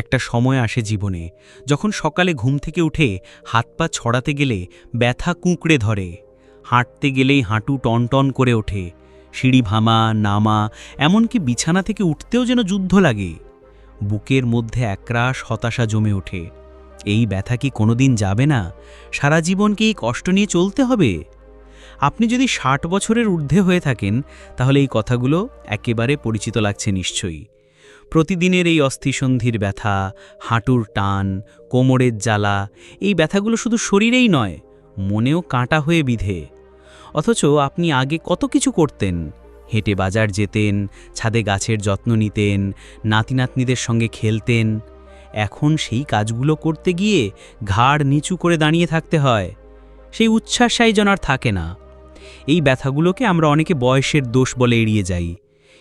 একটা সময় আসে জীবনে, যখন সকালে ঘুম থেকে উঠে হাত পা ছড়াতে গেলে ব্যথা কুঁকড়ে ধরে। হাঁটতে গেলেই হাঁটু টনটন করে ওঠে, সিঁড়ি ভামা, নামা, এমনকি বিছানা থেকে উঠতেও যেন যুদ্ধ লাগে। বুকের মধ্যে একরাশ হতাশা জমে ওঠে। এই ব্যথা কি কোনোদিন যাবে না? সারা জীবন কি এই কষ্ট নিয়ে চলতে হবে? আপনি যদি ষাট বছরের ঊর্ধ্বে হয়ে থাকেন, তাহলে এই কথাগুলো একেবারে পরিচিত লাগছে নিশ্চয়ই। প্রতিদিনের এই অস্থিসন্ধির ব্যথা, হাঁটুর টান, কোমরের জ্বালা, এই ব্যথাগুলো শুধু শরীরেই নয়, মনেও কাঁটা হয়ে বিধে। অথচ আপনি আগে কত কিছু করতেন, হেঁটে বাজার যেতেন, ছাদে গাছের যত্ন নিতেন, নাতি নাতনিদের সঙ্গে খেলতেন। এখন সেই কাজগুলো করতে গিয়ে ঘাড় নিচু করে দাঁড়িয়ে থাকতে হয়, সেই উচ্ছ্বাসাই যেন আর থাকে না। এই ব্যথাগুলোকে আমরা অনেকে বয়সের দোষ বলে এড়িয়ে যাই।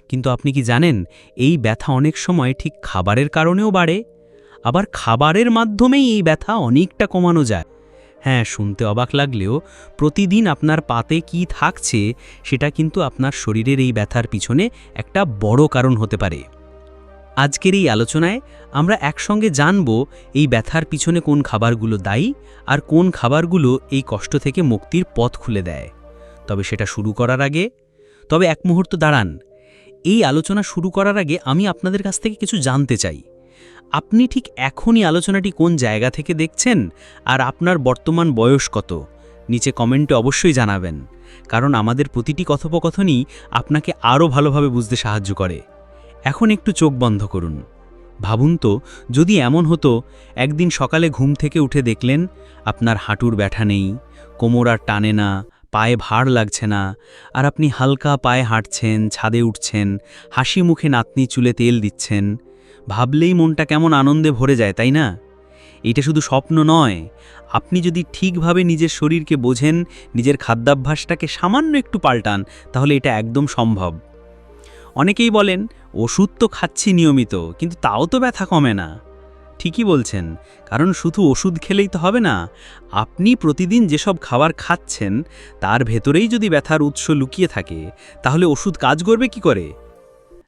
কিন্তু আপনি কি জানেন, এই ব্যথা অনেক সময় ঠিক খাবারের কারণেও বাড়ে? আবার খাবারের মাধ্যমেই এই ব্যথা অনেকটা কমানো যায়। হ্যাঁ শুনতে অবাক লাগলেও প্রতিদিন আপনার পাতে কি থাকছে সেটা কিন্তু আপনার শরীরের এই ব্যথার পিছনে একটা বড় কারণ হতে পারে। আজকের এই আলোচনায় আমরা একসঙ্গে জানব এই ব্যথার পিছনে কোন খাবারগুলো দায়ী আর কোন খাবারগুলো এই কষ্ট থেকে মুক্তির পথ খুলে দেয়। তবে সেটা শুরু করার আগে, তবে এক মুহূর্ত দাঁড়ান এই আলোচনা শুরু করার আগে আমি আপনাদের কাছ থেকে কিছু জানতে চাই। আপনি ঠিক এখনই আলোচনাটি কোন জায়গা থেকে দেখছেন আর আপনার বর্তমান বয়স কত? নিচে কমেন্টে অবশ্যই জানাবেন, কারণ আমাদের প্রতিটি কথোপকথনই আপনাকে আরও ভালোভাবে বুঝতে সাহায্য করে। এখন একটু চোখ বন্ধ করুন। ভাবুন তো, যদি এমন হতো, একদিন সকালে ঘুম থেকে উঠে দেখলেন, আপনার হাঁটুর ব্যথা নেই, কোমর আর টানে না পায়ে ভার লাগছে না, আর আপনি হালকা পায়ে হাঁটছেন, ছাদে উঠছেন, হাসি মুখে নাতনি চুলে তেল দিচ্ছেন। ভাবলেই মনটা কেমন আনন্দে ভরে যায়, তাই না? এটা শুধু স্বপ্ন নয়, আপনি যদি ঠিকভাবে নিজের শরীরকে বোঝেন, নিজের খাদ্যাভ্যাসটাকে সামান্য একটু পাল্টান, তাহলে এটা একদম সম্ভব। অনেকেই বলেন, ওষুধ তো খাচ্ছি নিয়মিত, কিন্তু তাও তো ব্যথা কমে না। ঠিকই বলছেন, কারণ শুধু ওষুধ খেলেই তো হবে না, আপনি প্রতিদিন যেসব খাবার খাচ্ছেন, তার ভেতরেই যদি ব্যথার উৎস লুকিয়ে থাকে, তাহলে ওষুধ কাজ করবে কি করে?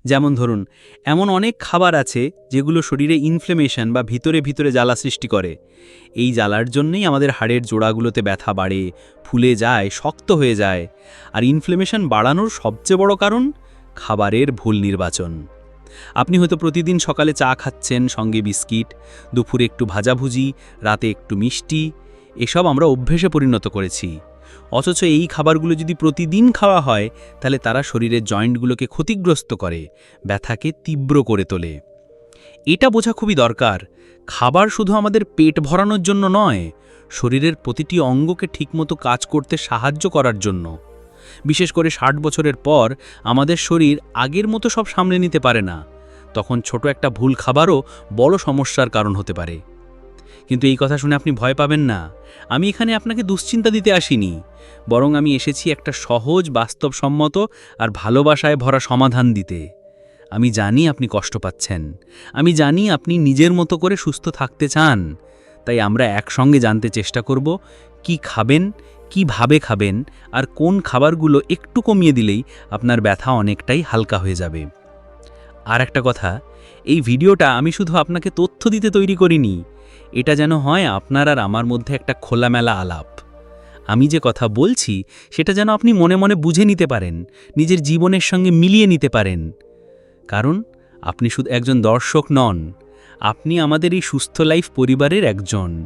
যেমন ধরুন, এমন অনেক খাবার আছে যেগুলো শরীরে ইনফ্লেমেশন বা ভিতরে ভিতরে জ্বালা সৃষ্টি করে। এই জ্বালার জন্যই আমাদের হাড়ের জোড়াগুলোতে ব্যথা বাড়ে, ফুলে যায়, শক্ত হয়ে যায়। আর ইনফ্লেমেশন বাড়ানোর সবচেয়ে বড় কারণ, খাবারের ভুল নির্বাচন। আপনি হয়তো প্রতিদিন সকালে চা খাচ্ছেন, সঙ্গে বিস্কিট, দুপুরে একটু ভাজাভুজি, রাতে একটু মিষ্টি, এসব আমরা অভ্যেসে পরিণত করেছি। অথচ এই খাবারগুলো যদি প্রতিদিন খাওয়া হয়, তাহলে তারা শরীরের জয়েন্টগুলোকে ক্ষতিগ্রস্ত করে, ব্যথাকে তীব্র করে তোলে। এটা বোঝা খুবই দরকার। খাবার শুধু আমাদের পেট ভরানোর জন্য নয়, শরীরের প্রতিটি অঙ্গকে ঠিকমতো কাজ করতে সাহায্য করার জন্য। বিশেষ করে ষাট বছরের পর আমাদের শরীর আগের মতো সব সামলে নিতে পারে না। তখন ছোট একটা ভুল খাবারও বড় সমস্যার কারণ হতে পারে। কিন্তু এই কথা শুনে আপনি ভয় পাবেন না। আমি এখানে আপনাকে দুশ্চিন্তা দিতে আসিনি। বরং আমি এসেছি একটা সহজ, বাস্তবসম্মত আর ভালোবাসায় ভরা সমাধান দিতে। আমি জানি আপনি কষ্ট পাচ্ছেন। আমি জানি আপনি নিজের মতো করে সুস্থ থাকতে চান। তাই আমরা একসঙ্গে জানতে চেষ্টা করব, কি খাবেন কীভাবে খাবেন আর কোন খাবারগুলো একটু কমিয়ে দিলেই আপনার ব্যথা অনেকটাই হালকা হয়ে যাবে। আর একটা কথা, এই ভিডিওটা আমি শুধু আপনাকে তথ্য দিতে তৈরি করিনি। এটা যেন হয় আপনার আর আমার মধ্যে একটা খোলামেলা আলাপ। আমি যে কথা বলছি, সেটা যেন আপনি মনে মনে বুঝে নিতে পারেন, নিজের জীবনের সঙ্গে মিলিয়ে নিতে পারেন। কারণ, আপনি শুধু একজন দর্শক নন, আপনি আমাদের এই সুস্থ লাইফ পরিবারের একজন।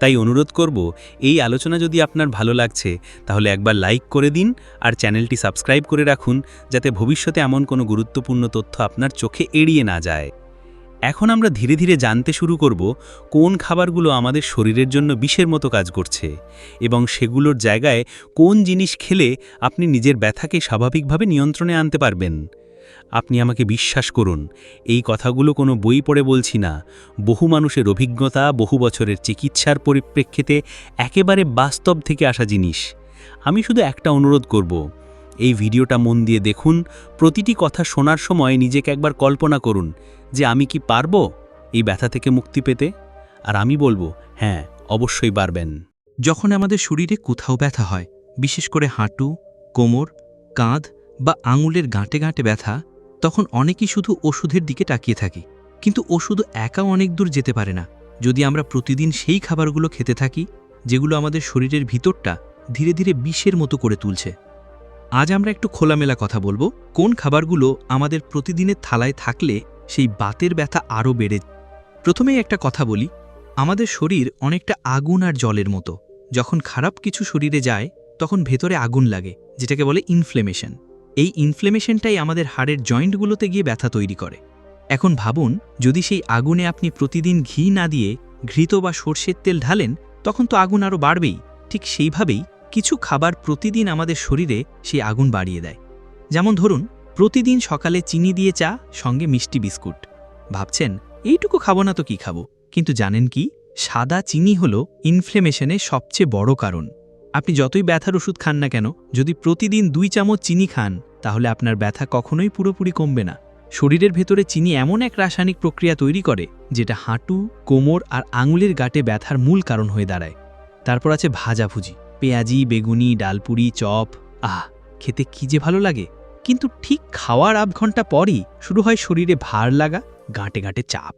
তাই অনুরোধ করব, এই আলোচনা যদি আপনার ভালো লাগছে, তাহলে একবার লাইক করে দিন আর চ্যানেলটি সাবস্ক্রাইব করে রাখুন, যাতে ভবিষ্যতে এমন কোনো গুরুত্বপূর্ণ তথ্য আপনার চোখে এড়িয়ে না যায়। এখন আমরা ধীরে ধীরে জানতে শুরু করব, কোন খাবারগুলো আমাদের শরীরের জন্য বিষের মতো কাজ করছে এবং সেগুলোর জায়গায় কোন জিনিস খেলে আপনি নিজের ব্যথাকে স্বাভাবিকভাবে নিয়ন্ত্রণে আনতে পারবেন। আপনি আমাকে বিশ্বাস করুন, এই কথাগুলো কোনো বই পড়ে বলছি না। বহু মানুষের অভিজ্ঞতা, বহু বছরের চিকিৎসার পরিপ্রেক্ষিতে একেবারে বাস্তব থেকে আসা জিনিস। আমি শুধু একটা অনুরোধ করব, এই ভিডিওটা মন দিয়ে দেখুন, প্রতিটি কথা শোনার সময় নিজেকে একবার কল্পনা করুন যে আমি কি পারব এই ব্যথা থেকে মুক্তি পেতে? আর আমি বলব হ্যাঁ অবশ্যই পারবেন। যখন আমাদের শরীরে কোথাও ব্যথা হয়, বিশেষ করে হাঁটু, কোমর, কাঁধ বা আঙুলের গাঁটে গাঁটে ব্যথা তখন অনেকেই শুধু ওষুধের দিকে তাকিয়ে থাকি। কিন্তু ওষুধ একাও অনেক দূর যেতে পারে না। যদি আমরা প্রতিদিন সেই খাবারগুলো খেতে থাকি, যেগুলো আমাদের শরীরের ভিতরটা ধীরে ধীরে বিষের মতো করে তুলছে। আজ আমরা একটু খোলামেলা কথা বলব, কোন খাবারগুলো আমাদের প্রতিদিনের থালায় থাকলে সেই বাতের ব্যথা আরও বেড়ে। প্রথমেই একটা কথা বলি, আমাদের শরীর অনেকটা আগুন আর জলের মতো। যখন খারাপ কিছু শরীরে যায়, তখন ভেতরে আগুন লাগে, যেটাকে বলে ইনফ্লেমেশন এই ইনফ্লেমেশনটাই আমাদের হাড়ের জয়েন্টগুলোতে গিয়ে ব্যথা তৈরি করে। এখন ভাবুন, যদি সেই আগুনে আপনি প্রতিদিন ঘি না দিয়ে ঘৃত বা সর্ষের তেল ঢালেন, তখন তো আগুন আরও বাড়বেই। ঠিক সেইভাবেই কিছু খাবার প্রতিদিন আমাদের শরীরে সেই আগুন বাড়িয়ে দেয়। যেমন ধরুন, প্রতিদিন সকালে চিনি দিয়ে চা, সঙ্গে মিষ্টি বিস্কুট। ভাবছেন, এইটুকু খাব না তো কি খাব? কিন্তু জানেন কি? সাদা চিনি হল ইনফ্লেমেশনের সবচেয়ে বড় কারণ। আপনি যতই ব্যথার ওষুধ খান না কেন, যদি প্রতিদিন দুই চামচ চিনি খান তাহলে আপনার ব্যথা কখনোই পুরোপুরি কমবে না। শরীরের ভেতরে চিনি এমন এক রাসায়নিক প্রক্রিয়া তৈরি করে, যেটা হাঁটু, কোমর আর আঙুলের গাঁটে ব্যথার মূল কারণ হয়ে দাঁড়ায়। তারপর আছে ভাজাভুজি, পেঁয়াজি, বেগুনি, ডালপুরি, চপ। আহ, খেতে কি যে ভালো লাগে। কিন্তু ঠিক খাওয়ার আধ ঘণ্টা পরই শুরু হয় শরীরে ভার লাগা, গাঁটে গাঁটে চাপ।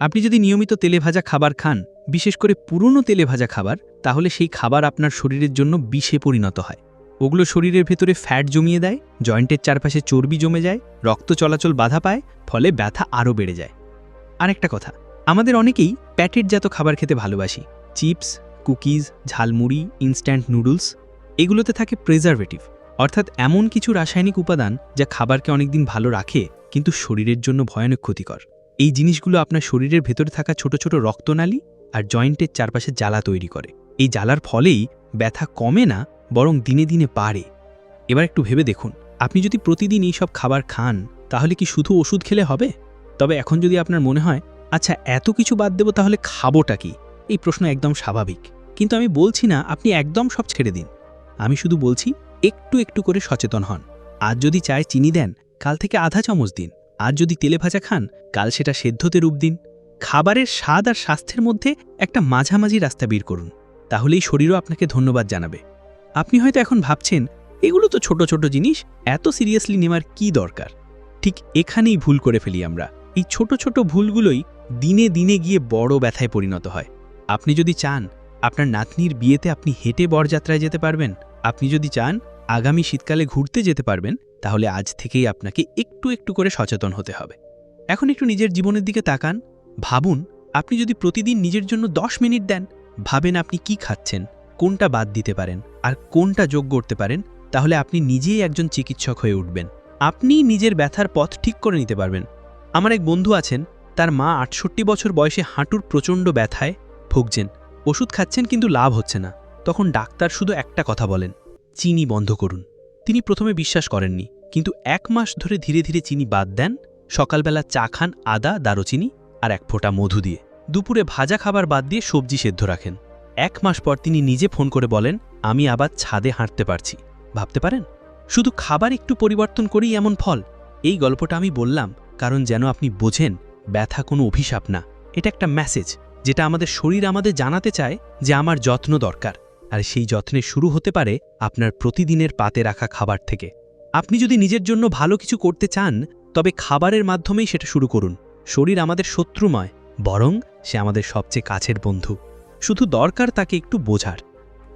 আপনি যদি নিয়মিত তেলে ভাজা খাবার খান, বিশেষ করে পুরনো তেলে ভাজা খাবার, তাহলে সেই খাবার আপনার শরীরের জন্য বিষে পরিণত হয়। ওগুলো শরীরের ভেতরে ফ্যাট জমিয়ে দেয়, জয়েন্টের চারপাশে চর্বি জমে যায়, রক্ত চলাচল বাধা পায়, ফলে ব্যথা আরও বেড়ে যায়। আরেকটা কথা, আমাদের অনেকেই প্যাকেটজাত খাবার খেতে ভালোবাসি। Chips, cookies, jhalmuri instant noodles এগুলোতে থাকে প্রেজারভেটিভ অর্থাৎ এমন কিছু রাসায়নিক উপাদান যা খাবারকে অনেকদিন ভালো রাখে, কিন্তু শরীরের জন্য ভয়ানক ক্ষতিকর। এই জিনিসগুলো আপনার শরীরের ভেতরে থাকা ছোট ছোট রক্তনালী আর জয়েন্টের চারপাশে জ্বালা তৈরি করে। এই জ্বালার ফলেই ব্যথা কমে না বরং দিনে দিনে পারে। এবার একটু ভেবে দেখুন, আপনি যদি প্রতিদিন এই সব খাবার খান, তাহলে কি শুধু ওষুধ খেলে হবে? তবে এখন যদি আপনার মনে হয় আচ্ছা এত কিছু বাদ দেবো তাহলে খাবোটা কি? এই প্রশ্ন একদম স্বাভাবিক। কিন্তু আমি বলছি না, আপনি একদম সব ছেড়ে দিন। আমি শুধু বলছি, একটু একটু করে সচেতন হন। আজ যদি চায় চিনি দেন, কাল থেকে আধা চামচ দিন। আজ যদি তেলে ভাজা খান, কাল সেটা সেদ্ধতে রূপ দিন। খাবারের স্বাদ আর স্বাস্থ্যের মধ্যে একটা মাঝামাঝি রাস্তা বের করুন। তাহলেই শরীরও আপনাকে ধন্যবাদ জানাবে। আপনি হয়তো এখন ভাবছেন, এগুলো তো ছোট ছোট জিনিস, এত সিরিয়াসলি নেওয়ার কি দরকার? ঠিক এখানেই ভুল করে ফেলি আমরা। এই ছোট ছোট ভুলগুলোই দিনে দিনে গিয়ে বড় ব্যথায় পরিণত হয়। আপনি যদি চান, আপনার নাতনির বিয়েতে আপনি হেঁটে বরযাত্রায় যেতে পারবেন। আপনি যদি চান, আগামী শীতকালে ঘুরতে যেতে পারবেন, তাহলে আজ থেকেই আপনাকে একটু একটু করে সচেতন হতে হবে। এখন একটু নিজের জীবনের দিকে তাকান। ভাবুন, আপনি যদি প্রতিদিন নিজের জন্য দশ মিনিট দেন, ভাবেন আপনি কি খাচ্ছেন। কোনটা বাদ দিতে পারেন আর কোনটা যোগ করতে পারেন, তাহলে আপনি নিজেই একজন চিকিৎসক হয়ে উঠবেন। আপনি নিজের ব্যথার পথ ঠিক করে নিতে পারবেন। আমার এক বন্ধু আছেন, তার মা আটষট্টি বছর বয়সে হাঁটুর প্রচণ্ড ব্যথায় ভুগছেন। ওষুধ খাচ্ছেন কিন্তু লাভ হচ্ছে না। তখন ডাক্তার শুধু একটা কথা বলেন, চিনি বন্ধ করুন। তিনি প্রথমে বিশ্বাস করেননি, কিন্তু এক মাস ধরে ধীরে ধীরে চিনি বাদ দেন। সকালবেলা চা খান আদা, দারুচিনি আর এক ফোঁটা মধু দিয়ে। দুপুরে ভাজা খাবার বাদ দিয়ে সবজি সেদ্ধ রাখেন। এক মাস পর তিনি নিজে ফোন করে বলেন, আমি আবার ছাদে হাঁটতে পারছি। ভাবতে পারেন? শুধু খাবার একটু পরিবর্তন করেই এমন ফল? এই গল্পটা আমি বললাম কারণ যেন আপনি বোঝেন, ব্যথা কোনো অভিশাপ না। এটা একটা মেসেজ যেটা আমাদের শরীর আমাদের জানাতে চায় যে আমার যত্ন দরকার। আর সেই যত্নে শুরু হতে পারে আপনার প্রতিদিনের পাতে রাখা খাবার থেকে। আপনি যদি নিজের জন্য ভালো কিছু করতে চান, তবে খাবারের মাধ্যমেই সেটা শুরু করুন। শরীর আমাদের শত্রুময়, বরং সে আমাদের সবচেয়ে কাছের বন্ধু। শুধু দরকার তাকে একটু বোঝার।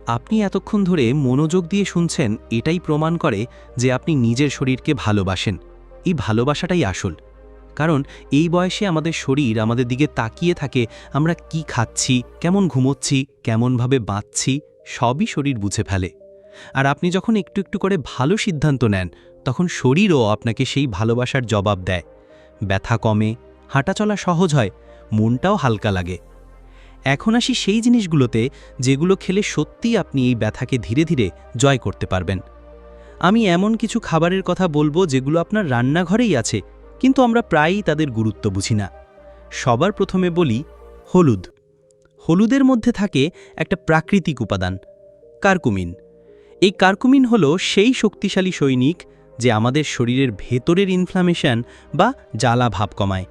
আপনি এতক্ষণ ধরে মনোযোগ দিয়ে শুনছেন, এটাই প্রমাণ করে যে আপনি নিজের শরীরকে ভালোবাসেন। এই ভালোবাসাটাই আসল। কারণ এই বয়সে আমাদের শরীর আমাদের দিকে তাকিয়ে থাকে, আমরা কি খাচ্ছি, কেমন ঘুমোচ্ছি, কেমনভাবে বাঁচছি, সবই শরীর বুঝে ফেলে। আর আপনি যখন একটু একটু করে ভালো সিদ্ধান্ত নেন, তখন শরীরও আপনাকে সেই ভালোবাসার জবাব দেয়। ব্যথা কমে, হাঁটাচলা সহজ হয়, মনটাও হালকা লাগে। এখন আসি সেই জিনিসগুলোতে যেগুলো খেলে সত্যিই আপনি এই ব্যথাকে ধীরে ধীরে জয় করতে পারবেন। আমি এমন কিছু খাবারের কথা বলব যেগুলো আপনার রান্নাঘরেই আছে, কিন্তু আমরা প্রায়ই তাদের গুরুত্ব বুঝি না। সবার প্রথমে বলি হলুদ। হলুদের মধ্যে থাকে একটা প্রাকৃতিক উপাদান, কার্কুমিন। এই কার্কুমিন হলো সেই শক্তিশালী সৈনিক যে আমাদের শরীরের ভেতরের ইনফ্লামেশন বা জ্বালা ভাব কমায়।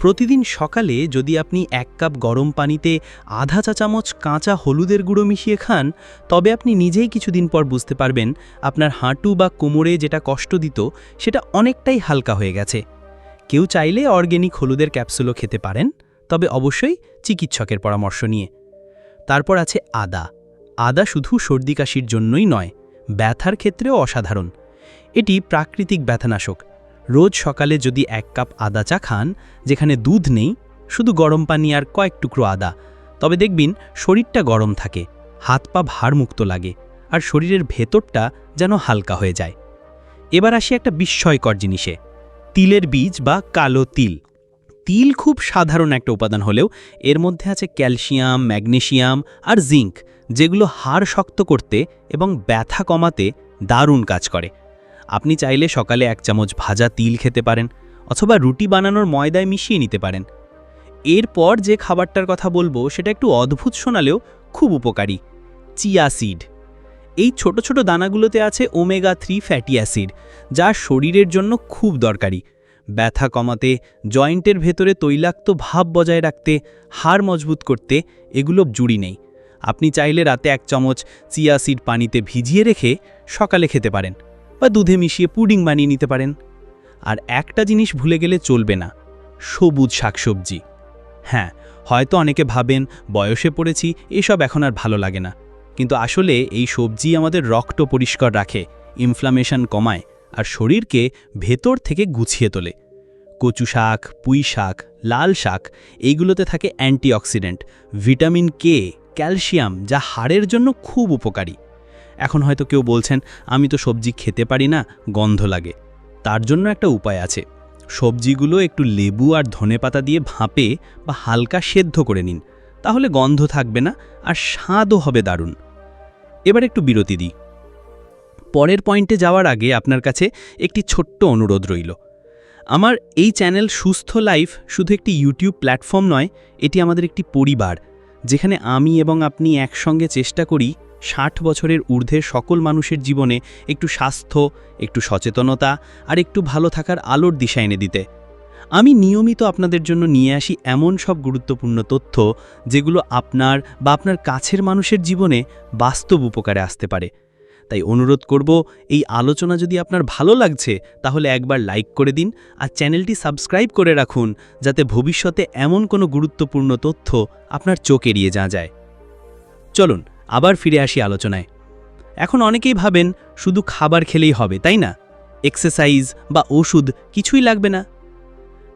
প্রতিদিন সকালে যদি আপনি এক কাপ গরম পানিতে আধা চা চামচ কাঁচা হলুদের গুঁড়ো মিশিয়ে খান, তবে আপনি নিজেই কিছুদিন পর বুঝতে পারবেন আপনার হাঁটু বা কোমরে যেটা কষ্ট দিত, সেটা অনেকটাই হালকা হয়ে গেছে। কেউ চাইলে অর্গ্যানিক হলুদের ক্যাপসুলও খেতে পারেন, তবে অবশ্যই চিকিৎসকের পরামর্শ নিয়ে। তারপর আছে আদা। আদা শুধু সর্দি কাশির জন্যই নয়, ব্যথার ক্ষেত্রেও অসাধারণ। এটি প্রাকৃতিক ব্যথানাশক। রোজ সকালে যদি এক কাপ আদা চা খান, যেখানে দুধ নেই, শুধু গরম পানি আর কয়েক টুকরো আদা। তবে দেখবেন শরীরটা গরম থাকে, হাত পা ভারমুক্ত লাগে, আর শরীরের ভেতরটা যেন হালকা হয়ে যায়। এবার আসি একটা বিস্ময়কর জিনিসে, তিলের বীজ বা কালো তিল। তিল খুব সাধারণ একটা উপাদান হলেও এর মধ্যে আছে ক্যালসিয়াম ম্যাগনেশিয়াম আর জিঙ্ক, যেগুলো হাড় শক্ত করতে এবং ব্যথা কমাতে দারুণ কাজ করে। আপনি চাইলে সকালে এক চামচ ভাজা তিল খেতে পারেন অথবা রুটি বানানোর ময়দায় মিশিয়ে নিতে পারেন। এরপর যে খাবারটার কথা বলব, সেটা একটু অদ্ভুত শোনালেও খুব উপকারী, চিয়া সিড। এই ছোট ছোট দানাগুলোতে আছে ওমেগা থ্রি ফ্যাটি অ্যাসিড, যা শরীরের জন্য খুব দরকারি। ব্যথা কমাতে, জয়েন্টের ভেতরে তৈলাক্ত ভাব বজায় রাখতে, হাড় মজবুত করতে এগুলো জুড়ি নেই। আপনি চাইলে রাতে এক চামচ চিয়া সিড পানিতে ভিজিয়ে রেখে সকালে খেতে পারেন। বা দুধে মিশিয়ে পুডিং বানিয়ে নিতে পারেন। আর একটা জিনিস ভুলে গেলে চলবে না, সবুজ শাকসবজি। হ্যাঁ হয়তো অনেকে ভাবেন, বয়সে পড়েছি, এসব এখন আর ভালো লাগে না। কিন্তু আসলে এই সবজি আমাদের রক্ত পরিষ্কার রাখে ইনফ্লামেশন কমায়, আর শরীরকে ভেতর থেকে গুছিয়ে তোলে। কচু শাক, পুঁই শাক, লাল শাক, এইগুলোতে থাকে অ্যান্টিঅক্সিডেন্ট, ভিটামিন কে, ক্যালসিয়াম, যা হাড়ের জন্য খুব উপকারী। এখন হয়তো কেউ বলছেন, আমি তো সবজি খেতে পারি না, গন্ধ লাগে। তার জন্য একটা উপায় আছে। সবজিগুলো একটু লেবু আর ধনেপাতা দিয়ে ভাপে বা হালকা সেদ্ধ করে নিন। তাহলে গন্ধ থাকবে না আর স্বাদও হবে দারুণ। এবার একটু বিরতি দিই। পরের পয়েন্টে যাওয়ার আগে আপনার কাছে একটি ছোট্ট অনুরোধ রইল। আমার এই চ্যানেল সুস্থ লাইফ শুধু একটি ইউটিউব প্ল্যাটফর্ম নয়, এটি আমাদের একটি পরিবার, যেখানে আমি এবং আপনি একসঙ্গে চেষ্টা করি ষাট বছরের ঊর্ধ্বে সকল মানুষের জীবনে একটু স্বাস্থ্য, একটু সচেতনতা আর একটু ভালো থাকার আলোর দিশা এনে দিতে। আমি নিয়মিত আপনাদের জন্য নিয়ে আসি এমন সব গুরুত্বপূর্ণ তথ্য যেগুলো আপনার বা আপনার কাছের মানুষের জীবনে বাস্তব উপকারে আসতে পারে। তাই অনুরোধ করব, এই আলোচনা যদি আপনার ভালো লাগছে, তাহলে একবার লাইক করে দিন আর চ্যানেলটি সাবস্ক্রাইব করে রাখুন যাতে ভবিষ্যতে এমন কোনো গুরুত্বপূর্ণ তথ্য আপনার চোখ এড়িয়ে যা যায়। চলুন আবার ফিরে আসি আলোচনায়। এখন অনেকেই ভাবেন শুধু খাবার খেলেই হবে, তাই না? এক্সারসাইজ বা ওষুধ কিছুই লাগবে না।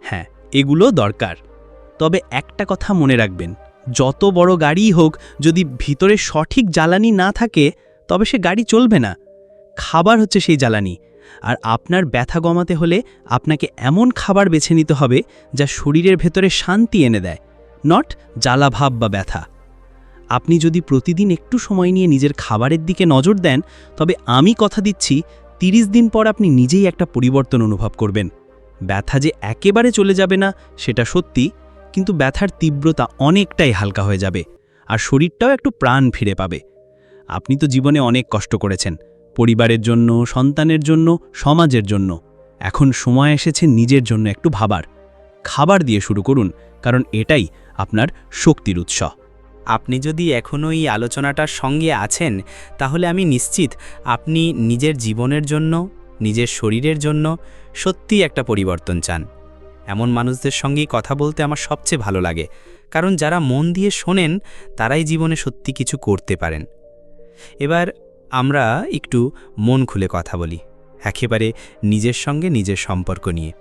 হ্যাঁ এগুলো দরকার। তবে একটা কথা মনে রাখবেন, যত বড় গাড়িই হোক, যদি ভিতরে সঠিক জ্বালানি না থাকে, তবে সে গাড়ি চলবে না। খাবার হচ্ছে সেই জ্বালানি। আর আপনার ব্যথা কমাতে হলে আপনাকে এমন খাবার বেছে নিতে হবে, যা শরীরের ভেতরে শান্তি এনে দেয়, নট জ্বালাভাব বা ব্যথা। আপনি যদি প্রতিদিন একটু সময় নিয়ে নিজের খাবারের দিকে নজর দেন, তবে আমি কথা দিচ্ছি ৩০ দিন পর আপনি নিজেই একটা পরিবর্তন অনুভব করবেন। ব্যথা যে একেবারে চলে যাবে না, সেটা সত্যি, কিন্তু ব্যথার তীব্রতা অনেকটাই হালকা হয়ে যাবে, আর শরীরটাও একটু প্রাণ ফিরে পাবে। আপনি তো জীবনে অনেক কষ্ট করেছেন, পরিবারের জন্য, সন্তানের জন্য, সমাজের জন্য। এখন সময় এসেছে নিজের জন্য একটু ভাবার। খাবার দিয়ে শুরু করুন, কারণ এটাই আপনার শক্তির উৎস। আপনি যদি এখনও এই আলোচনাটার সঙ্গে আছেন, তাহলে আমি নিশ্চিত আপনি নিজের জীবনের জন্য, নিজের শরীরের জন্য সত্যিই একটা পরিবর্তন চান। এমন মানুষদের সঙ্গেই কথা বলতে আমার সবচেয়ে ভালো লাগে, কারণ যারা মন দিয়ে শোনেন, তারাই জীবনে সত্যি কিছু করতে পারেন। এবার আমরা একটু মন খুলে কথা বলি, একেবারে নিজের সঙ্গে নিজের সম্পর্ক নিয়ে।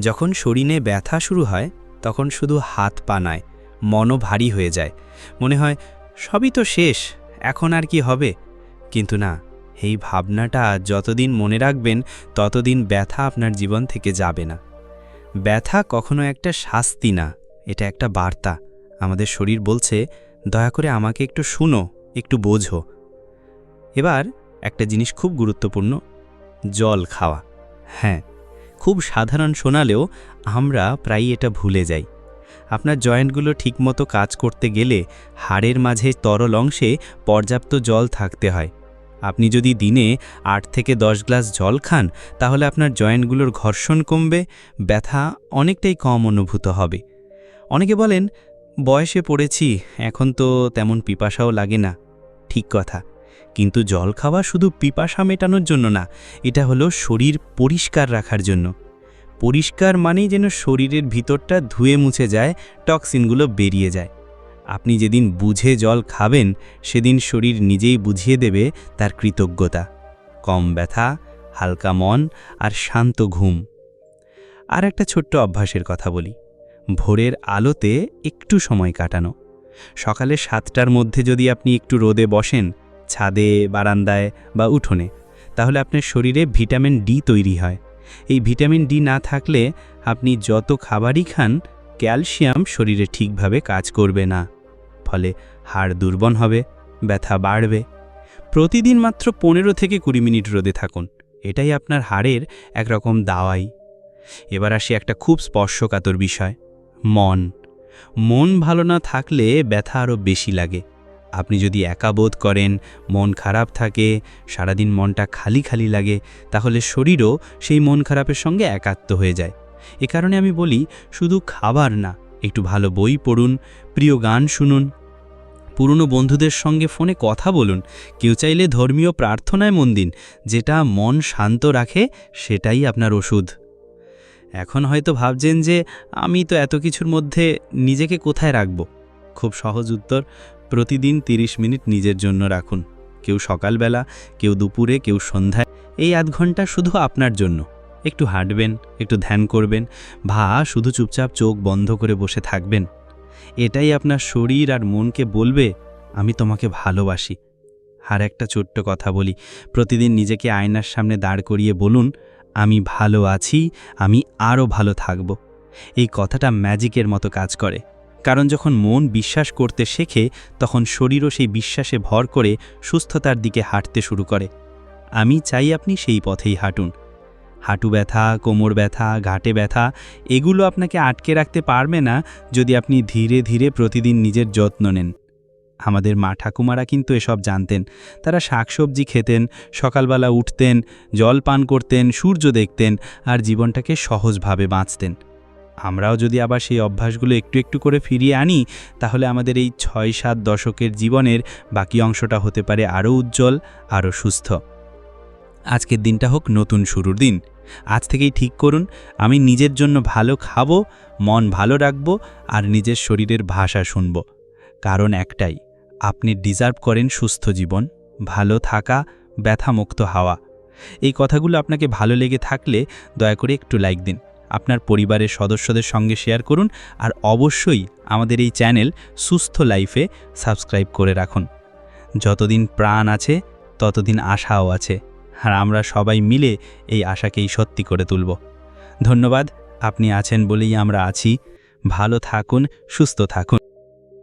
যখন শরীরে ব্যথা শুরু হয়, তখন শুধু হাত পা নয় মনও ভারী হয়ে যায়। মনে হয়, সবই তো শেষ, এখন আর কি হবে? কিন্তু না, এই ভাবনাটা যতদিন মনে রাখবেন, ততদিন ব্যথা আপনার জীবন থেকে যাবে না। ব্যথা কখনো একটা শাস্তি না, এটা একটা বার্তা। আমাদের শরীর বলছে, দয়া করে আমাকে একটু শুনো, একটু বোঝো। এবার একটা জিনিস খুব গুরুত্বপূর্ণ, জল খাওয়া। হ্যাঁ খুব সাধারণ শোনালেও আমরা প্রায়ই এটা ভুলে যাই। আপনার জয়েন্টগুলো ঠিকমতো কাজ করতে গেলে হাড়ের মাঝে তরল অংশে পর্যাপ্ত জল থাকতে হয়। আপনি যদি দিনে আট থেকে দশ গ্লাস জল খান, তাহলে আপনার জয়েন্টগুলোর ঘর্ষণ কমবে, ব্যথা অনেকটাই কম অনুভূত হবে। অনেকে বলেন, বয়সে পড়েছি, এখন তো তেমন পিপাসাও লাগে না। ঠিক কথা। কিন্তু জল খাওয়া শুধু পিপাসা মেটানোর জন্য না, এটা হলো শরীর পরিষ্কার রাখার জন্য। পরিষ্কার মানেই যেন শরীরের ভিতরটা ধুয়ে মুছে যায়, টক্সিনগুলো বেরিয়ে যায়। আপনি যেদিন বুঝে জল খাবেন, সেদিন শরীর নিজেই বুঝিয়ে দেবে তার কৃতজ্ঞতা। কম ব্যথা, হালকা মন আর শান্ত ঘুম। আর একটা ছোট্ট অভ্যাসের কথা বলি। ভোরের আলোতে একটু সময় কাটানো। সকালে সাতটার মধ্যে যদি আপনি একটু রোদে বসেন, ছাদে, বারান্দায় বা উঠোনে, তাহলে আপনার শরীরে ভিটামিন ডি তৈরি হয়। এই ভিটামিন ডি না থাকলে আপনি যত খাবারই খান, ক্যালসিয়াম শরীরে ঠিকভাবে কাজ করবে না। ফলে হাড় দুর্বল হবে, ব্যথা বাড়বে। প্রতিদিন মাত্র পনেরো থেকে কুড়ি মিনিট রোদে থাকুন, এটাই আপনার হাড়ের একরকম দাওয়াই। এবার আসি একটা খুব স্পর্শকাতর বিষয়, মন। মন ভালো না থাকলে ব্যথা আরও বেশি লাগে। আপনি যদি একা বোধ করেন, মন খারাপ থাকে, সারাদিন মনটা খালি খালি লাগে, তাহলে শরীরও সেই মন খারাপের সঙ্গে একাত্ম হয়ে যায়। এ কারণে আমি বলি, শুধু খাবার না, একটু ভালো বই পড়ুন, প্রিয় গান শুনুন, পুরনো বন্ধুদের সঙ্গে ফোনে কথা বলুন, কেউ চাইলে ধর্মীয় প্রার্থনায় মন দিন, যেটা মন শান্ত রাখে, সেটাই আপনার ওষুধ। এখন হয়তো ভাবছেন যে, আমি তো এত কিছুর মধ্যে নিজেকে কোথায় রাখব? খুব সহজ উত্তর প্রতিদিন ৩০ মিনিট নিজের জন্য রাখুন। কেউ সকালবেলা, কেউ দুপুরে, কেউ সন্ধ্যায়। এই আধ ঘণ্টা শুধু আপনার জন্য। একটু হাঁটবেন, একটু ধ্যান করবেন, ভা শুধু চুপচাপ চোখ বন্ধ করে বসে থাকবেন। এটাই আপনার শরীর আর মনকে বলবে, আমি তোমাকে ভালোবাসি। আর একটা ছোট্ট কথা বলি, প্রতিদিন নিজেকে আয়নার সামনে দাঁড় করিয়ে বলুন, আমি ভালো আছি, আমি আরও ভালো থাকব। এই কথাটা ম্যাজিকের মতো কাজ করে। কারণ যখন মন বিশ্বাস করতে শেখে, তখন শরীরও সেই বিশ্বাসে ভর করে সুস্থতার দিকে হাঁটতে শুরু করে। আমি চাই আপনি সেই পথেই হাঁটুন। হাঁটু ব্যথা, কোমর ব্যথা, ঘাটে ব্যথা, এগুলো আপনাকে আটকে রাখতে পারবে না যদি আপনি ধীরে ধীরে প্রতিদিন নিজের যত্ন নেন। আমাদের মা ঠাকুমারা কিন্তু এসব জানতেন। তারা শাকসবজি খেতেন, সকালবেলা উঠতেন, জল পান করতেন, সূর্য দেখতেন আর জীবনটাকে সহজভাবে বাঁচতেন। আমরাও যদি আবার সেই অভ্যাসগুলো একটু একটু করে ফিরিয়ে আনি, তাহলে আমাদের এই ছয় সাত দশকের জীবনের বাকি অংশটা হতে পারে আরও উজ্জ্বল, আরও সুস্থ। আজকের দিনটা হোক নতুন শুরুর দিন। আজ থেকেই ঠিক করুন, আমি নিজের জন্য ভালো খাব, মন ভালো রাখব আর নিজের শরীরের ভাষা শুনব। কারণ একটাই, আপনি ডিজার্ভ করেন সুস্থ জীবন, ভালো থাকা, ব্যথামুক্ত হাওয়া। এই কথাগুলো আপনাকে ভালো লেগে থাকলে দয়া করে একটু লাইক দিন। আপনার পরিবারের সদস্যদের সঙ্গে শেয়ার করুন আর অবশ্যই আমাদের এই চ্যানেল সুস্থ লাইফে সাবস্ক্রাইব করে রাখুন। যতদিন প্রাণ আছে, ততদিন আশাও আছে। আর আমরা সবাই মিলে এই আশাকেই সত্যি করে তুলব। ধন্যবাদ, আপনি আছেন বলেই আমরা আছি। ভালো থাকুন, সুস্থ থাকুন।